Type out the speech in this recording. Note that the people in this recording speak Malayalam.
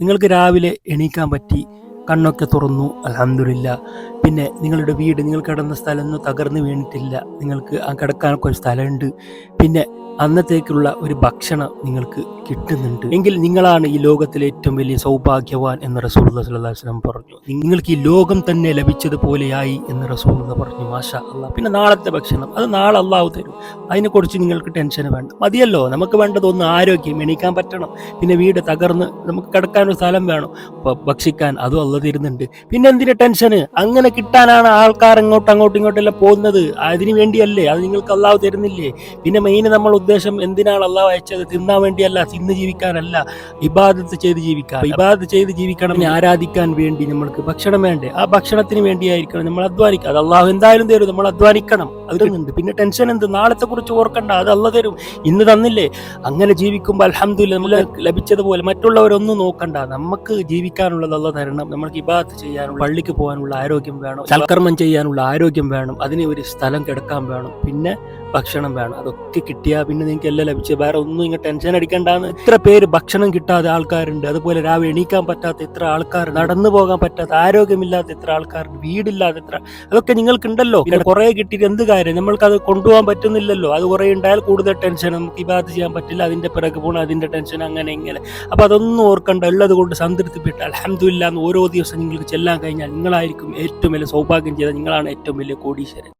നിങ്ങൾക്ക് രാവിലെ എണീക്കാൻ പറ്റി. കണ്ണൊക്കെ തുറന്നു അലഹമില്ല പിന്നെ നിങ്ങളുടെ വീട് നിങ്ങൾ കിടന്ന സ്ഥലമൊന്നും തകർന്നു വീണിട്ടില്ല. നിങ്ങൾക്ക് ആ കിടക്കാനൊക്കെ ഒരു സ്ഥലമുണ്ട്. പിന്നെ അന്നത്തേക്കുള്ള ഒരു ഭക്ഷണം നിങ്ങൾക്ക് കിട്ടുന്നുണ്ട്. എങ്കിൽ നിങ്ങളാണ് ഈ ലോകത്തിലെ ഏറ്റവും വലിയ സൗഭാഗ്യവാൻ എന്ന് റസൂൽ വസ്ലം പറഞ്ഞു. നിങ്ങൾക്ക് ഈ ലോകം തന്നെ ലഭിച്ചതുപോലെയായി എന്ന് റസൂൽ പറഞ്ഞു. മാഷ അള്ളാഹ് പിന്നെ നാളത്തെ ഭക്ഷണം. അത് നാളെ അള്ളാഹു തരും. അതിനെക്കുറിച്ച് നിങ്ങൾക്ക് ടെൻഷൻ വേണ്ട. മതിയല്ലോ. നമുക്ക് വേണ്ടത് ഒന്ന് ആരോഗ്യം എണീക്കാൻ പറ്റണം. പിന്നെ വീട് തകർന്ന് നമുക്ക് കിടക്കാനൊരു സ്ഥലം വേണം. ഭക്ഷിക്കാൻ അതും അല്ല തരുന്നുണ്ട്. പിന്നെ എന്തിനാ ടെൻഷന്? അങ്ങനെ കിട്ടാനാണ് ആൾക്കാർ അങ്ങോട്ടും അങ്ങോട്ടും ഇങ്ങോട്ടെല്ലാം പോകുന്നത്. അതിന് വേണ്ടിയല്ലേ? അത് നിങ്ങൾക്ക് അള്ളാഹു തരുന്നില്ലേ? പിന്നെ മെയിൻ നമ്മൾ ഉദ്ദേശം എന്തിനാണ് അള്ളാഹു അയച്ചത്? തിന്നാൻ വേണ്ടിയല്ല തിന്ന് ജീവിക്കാനല്ല. ഇബാദത്ത് ചെയ്ത് ജീവിക്കാൻ ഇബാദത്ത് ചെയ്ത് ജീവിക്കണം ആരാധിക്കാൻ വേണ്ടി നമ്മൾക്ക് ഭക്ഷണം വേണ്ടേ? ആ ഭക്ഷണത്തിന് വേണ്ടിയായിരിക്കണം നമ്മൾ അധ്വാനിക്കുക. അത് അള്ളാഹു എന്തായാലും തരും. നമ്മൾ അധ്വാനിക്കണം. അത് തരുന്നുണ്ട്. പിന്നെ ടെൻഷൻ എന്ത്? നാളത്തെ കുറിച്ച് ഓർക്കണ്ട. അത് അല്ല തരും. ഇന്ന് തന്നില്ലേ? അങ്ങനെ ജീവിക്കുമ്പോൾ അലഹമില്ല നമ്മൾ ലഭിച്ചതുപോലെ മറ്റുള്ളവരൊന്നും നോക്കണ്ട. നമുക്ക് ജീവിക്കാനുള്ളത് അല്ല തരണം. നമ്മൾക്ക് ഇബാത്ത് ചെയ്യാനുള്ള പള്ളിക്ക് പോകാനുള്ള ആരോഗ്യം വേണം സൽക്കർമ്മം ചെയ്യാനുള്ള ആരോഗ്യം വേണം അതിന് ഒരു സ്ഥലം കിടക്കാൻ വേണം. പിന്നെ ഭക്ഷണം വേണം. അതൊക്കെ കിട്ടിയാൽ പിന്നെ നിങ്ങൾക്ക് എല്ലാം ലഭിച്ചു വേറെ ഒന്നും ഇങ്ങനെ ടെൻഷൻ അടിക്കണ്ടാന്ന്. എത്ര പേര് ഭക്ഷണം കിട്ടാതെ ആൾക്കാരുണ്ട്. അതുപോലെ രാവിലെ എണീക്കാൻ പറ്റാത്ത ഇത്ര ആൾക്കാർ നടന്നു പോകാൻ പറ്റാത്ത ആരോഗ്യമില്ലാത്ത ഇത്ര ആൾക്കാർ വീടില്ലാത്ത ഇത്ര അതൊക്കെ നിങ്ങൾക്കുണ്ടല്ലോ. പിന്നെ കുറെ കിട്ടിയിട്ട് എന്ത് കാര്യം? നമ്മൾക്ക് അത് കൊണ്ടുപോകാൻ പറ്റുന്നില്ലല്ലോ. അത് കുറെ ഉണ്ടായാൽ കൂടുതൽ ടെൻഷൻ നമുക്ക് ഇബാദത്ത് ചെയ്യാൻ പറ്റില്ല. അതിന്റെ പിറകെ പോകണം അതിന്റെ ടെൻഷൻ അങ്ങനെ ഇങ്ങനെ. അപ്പൊ അതൊന്നും ഓർക്കണ്ട. ഉള്ളത് കൊണ്ട് സംതൃപ്തിപ്പെട്ട് അലഹമില്ല ഓരോ ദിവസം നിങ്ങൾക്ക് ചെല്ലാൻ കഴിഞ്ഞാൽ നിങ്ങളായിരിക്കും ഏറ്റവും വലിയ സൗഭാഗ്യം ചെയ്ത നിങ്ങളാണ് ഏറ്റവും വലിയ കോടീശ്വരൻ.